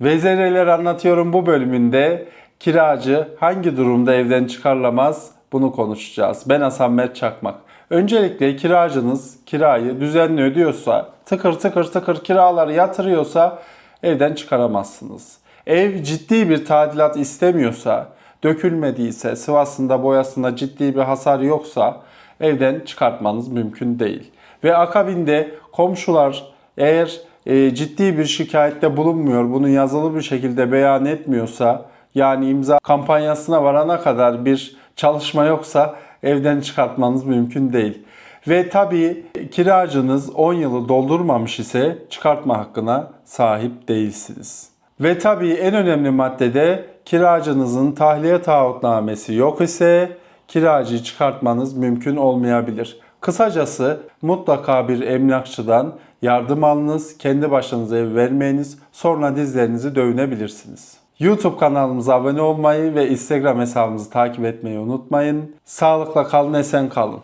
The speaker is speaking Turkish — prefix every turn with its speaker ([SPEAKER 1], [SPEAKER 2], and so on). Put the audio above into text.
[SPEAKER 1] Vezereler anlatıyorum bu bölümünde kiracı hangi durumda evden çıkarılamaz bunu konuşacağız. Ben Hasan Mert Çakmak. Öncelikle kiracınız kirayı düzenli ödüyorsa, tıkır tıkır tıkır kiraları yatırıyorsa evden çıkaramazsınız. Ev ciddi bir tadilat istemiyorsa, dökülmediyse, sıvasında boyasında ciddi bir hasar yoksa evden çıkartmanız mümkün değil. Ve akabinde komşular eğer ciddi bir şikayette bulunmuyor, bunu yazılı bir şekilde beyan etmiyorsa, yani imza kampanyasına varana kadar bir çalışma yoksa evden çıkartmanız mümkün değil. Ve tabii kiracınız 10 yılı doldurmamış ise çıkartma hakkına sahip değilsiniz. Ve tabii en önemli maddede kiracınızın tahliye taahhütnamesi yok ise kiracıyı çıkartmanız mümkün olmayabilir. Kısacası mutlaka bir emlakçıdan yardım alınız, kendi başınıza ev vermeyiniz, sonra dizlerinizi dövünebilirsiniz. YouTube kanalımıza abone olmayı ve Instagram hesabımızı takip etmeyi unutmayın. Sağlıkla kalın, esen kalın.